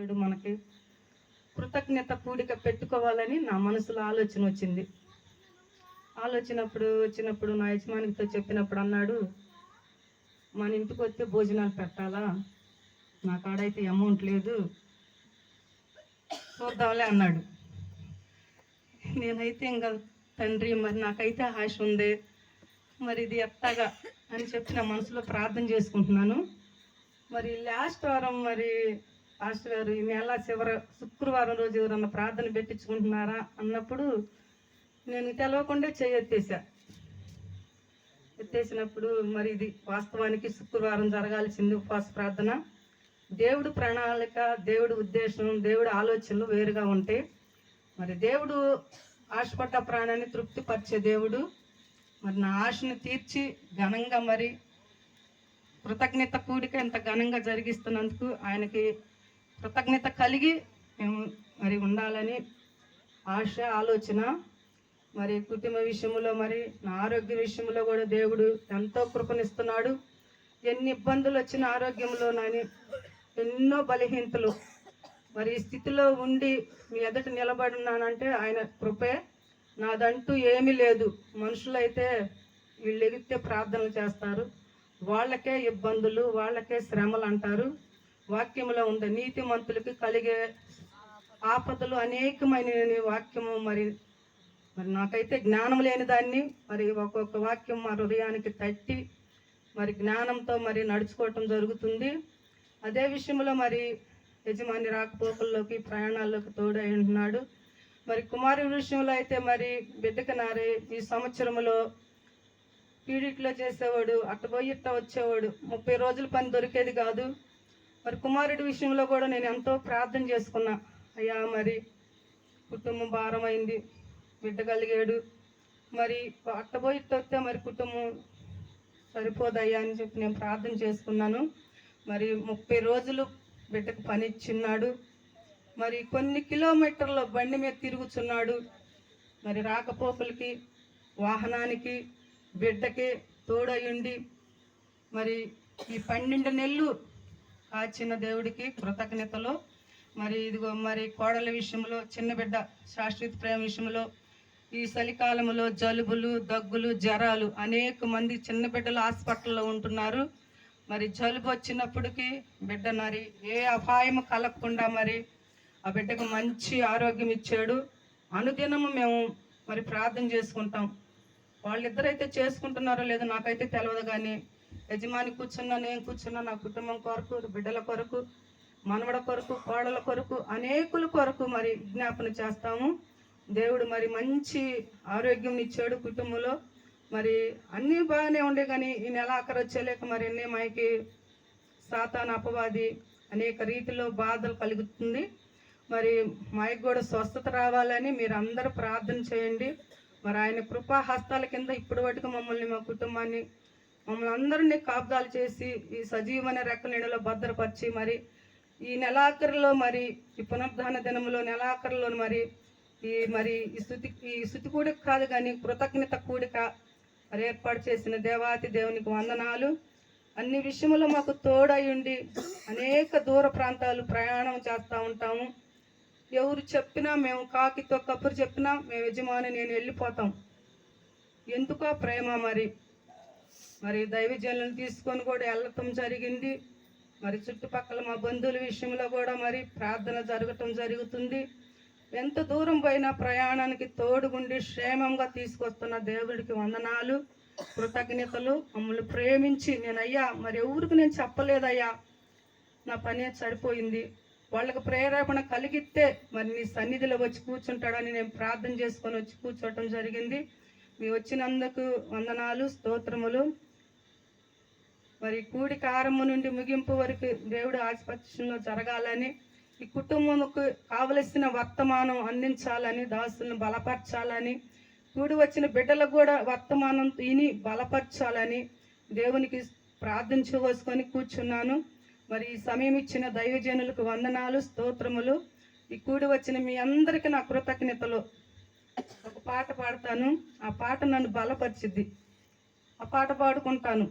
దేవుడు మనకి కృతజ్ఞత కూడిక పెట్టుకోవాలని నా మనసులో ఆలోచన వచ్చింది. ఆలోచనప్పుడు వచ్చినప్పుడు నా యజమానితో చెప్పినప్పుడు అన్నాడు మన ఇంటికి వస్తే భోజనాలు పెట్టాలా? నా కాడైతే అమౌంట్ లేదు. చూద్దాంలే అన్నాడు. నేనైతే ఇంకా తండ్రి మరి నాకైతే ఆశ ఉంది. మరి ఇది ఎత్తగా అని చెప్పి నా మనసులో ప్రార్థన చేసుకుంటున్నాను. మరి లాస్ట్ వారం మరి పాస్టర్ గారు ఈ నెల చివరి శుక్రవారం రోజు ఎవరన్నా ప్రార్థన పెట్టించుకుంటున్నారా అన్నప్పుడు నేను తెలవకుండా చేయెత్తేసా ఎత్తేసినప్పుడు మరి ఇది వాస్తవానికి శుక్రవారం జరగాల్సింది ఉపవాస ప్రార్థన. దేవుడు ప్రణాళిక దేవుడు ఉద్దేశం దేవుడు ఆలోచనలు వేరుగా ఉంటాయి మరి దేవుడు ఆశపడ్డ ప్రాణాన్ని తృప్తిపరిచే దేవుడు. మరి నా ఆశను తీర్చి ఘనంగా మరి కృతజ్ఞత కూడిక ఇంత ఘనంగా జరిగిస్తున్నందుకు ఆయనకి కృతజ్ఞత కలిగి మేము మరి ఉండాలని ఆశ ఆలోచన మరి కుటుంబ విషయంలో మరి నా ఆరోగ్య విషయంలో కూడా దేవుడు ఎంతో కృపనిస్తున్నాడు. ఎన్ని ఇబ్బందులు వచ్చిన ఆరోగ్యంలో నాని ఎన్నో బలహీనతలు. మరి ఈ స్థితిలో ఉండి మీ ఎదుట నిలబడి ఉన్నానంటే ఆయన కృపే. నాదంటూ ఏమీ లేదు. మనుషులైతే వీళ్ళు ఎగితే ప్రార్థనలు చేస్తారు. వాళ్ళకే ఇబ్బందులు వాళ్ళకే శ్రమలు అంటారు. వాక్యంలో ఉంది నీతిమంతులకి కలిగే ఆపదలు అనేకమైన వాక్యము మరి మరి నాకైతే జ్ఞానం లేని దాన్ని మరి ఒక్కొక్క వాక్యం మా హృదయానికి తట్టి మరి జ్ఞానంతో మరి నడుచుకోవటం జరుగుతుంది. అదే విషయంలో మరి యజమాని రాకపోకల్లోకి ప్రయాణాల్లోకి తోడై ఉంటున్నాడు. మరి కుమారి విషయంలో అయితే మరి బిడ్డకి నారే ఈ సంవత్సరంలో పీడిట్లో చేసేవాడు అట్ట పోయి ఇట్ట వచ్చేవాడు. ముప్పై రోజుల పని దొరికేది కాదు. మరి కుమారుడి విషయంలో కూడా నేను ఎంతో ప్రార్థన చేసుకున్నా. అయ్యా మరి కుటుంబం భారమైంది బిడ్డ కలిగాడు. మరి అట్టబోయి తొక్కితే మరి కుటుంబం సరిపోదయ్యా అని చెప్పి నేను ప్రార్థన చేసుకున్నాను. మరి ముప్పై రోజులు బిడ్డకు పని ఇచ్చిన్నాడు. మరి కొన్ని కిలోమీటర్ల బండి మీద తిరుగుచున్నాడు. మరి రాకపోకలకి వాహనానికి బిడ్డకి తోడయుండి మరి ఈ పన్నెండు నెలలు ఆ చిన్న దేవుడికి కృతజ్ఞతలు. మరి ఇదిగో మరి కోడల విషయంలో చిన్న బిడ్డ శాశ్వత ప్రేమ విషయంలో ఈ చలికాలంలో జలుబులు దగ్గులు జ్వరాలు అనేక మంది చిన్న బిడ్డలు హాస్పిటల్లో ఉంటున్నారు. మరి జలుబు వచ్చినప్పటికీ బిడ్డ మరి ఏ అపాయం కలగకుండా మరి ఆ బిడ్డకు మంచి ఆరోగ్యం ఇచ్చాడు. అనుదినము మేము మరి ప్రార్థన చేసుకుంటాం. వాళ్ళిద్దరైతే చేసుకుంటున్నారో లేదో నాకైతే తెలియదు కానీ యజమాని కూర్చున్నా నేను కూర్చున్నా నా కుటుంబం కొరకు బిడ్డల కొరకు మనవడ కొరకు కోడల కొరకు అనేకుల కొరకు మరి విజ్ఞాపన చేస్తాము. దేవుడు మరి మంచి ఆరోగ్యం ఇచ్చాడు కుటుంబంలో. మరి అన్నీ బాగానే ఉండే కానీ ఈ నెల ఆఖరు వచ్చేలేక మరి అన్నీ మాకి సాతాన అపవాది అనేక రీతిలో బాధలు కలుగుతుంది. మరి మాకు కూడా స్వస్థత రావాలని మీరు అందరూ ప్రార్థన చేయండి. మరి ఆయన కృపా హస్తాల కింద ఇప్పటి వరకు మమ్మల్ని మా కుటుంబాన్ని మమ్మల్ని అందరినీ కాపుదాలు చేసి ఈ సజీవమైన రెక్కల నీడలో భద్రపరిచి మరి ఈ నెలాఖరులో మరి ఈ పునరుద్ధాన దినంలో నెలాఖరులో మరి ఈ మరి ఈ స్థుతి ఈ స్థుతి కూడిక కాదు కానీ కృతజ్ఞత కూడిక మరి ఏర్పాటు చేసిన దేవాతి దేవునికి వందనాలు. అన్ని విషయంలో మాకు తోడై ఉండి అనేక దూర ప్రాంతాలు ప్రయాణం చేస్తూ ఉంటాము. ఎవరు చెప్పినా మేము కాకితో కబురు చెప్పినా మేము యజమాని నేను వెళ్ళిపోతాం. ఎందుకో ప్రేమ మరి? మరి దైవజనులను తీసుకొని కూడా వెళ్ళటం జరిగింది. మరి చుట్టుపక్కల మా బంధువుల విషయంలో కూడా మరి ప్రార్థన జరగటం జరుగుతుంది. ఎంత దూరం పోయినా ప్రయాణానికి తోడుగుండి క్షేమంగా తీసుకొస్తున్న దేవుడికి వందనాలు కృతజ్ఞతలు. మమ్మల్ని ప్రేమించి నేను అయ్యా మరి ఎవరికి నేను చెప్పలేదయ్యా? నా పని సరిపోయింది. వాళ్ళకి ప్రేరేపణ కలిగితే మరి నీ సన్నిధిలో వచ్చి కూర్చుంటాడని నేను ప్రార్థన చేసుకొని వచ్చి కూర్చోవటం జరిగింది. మీ వచ్చినందుకు వందనాలు స్తోత్రములు. మరి కూడి కారము నుండి ముగింపు వరకు దేవుడు ఆసుపత్రిలో జరగాలని ఈ కుటుంబముకు కావలసిన వర్తమానం అందించాలని దాసులను బలపరచాలని కూడి వచ్చిన బిడ్డలకు కూడా వర్తమానం తిని బలపరచాలని దేవునికి ప్రార్థించవసుకొని కూర్చున్నాను. మరి ఈ సమయం ఇచ్చిన దైవజనులకు వందనాలు స్తోత్రములు. ఈ కూడి వచ్చిన మీ అందరికీ నా కృతజ్ఞతలు. ఒక పాట పాడతాను. ఆ పాట నన్ను బలపరిచిద్ది. ఆ పాట పాడుకుంటాను.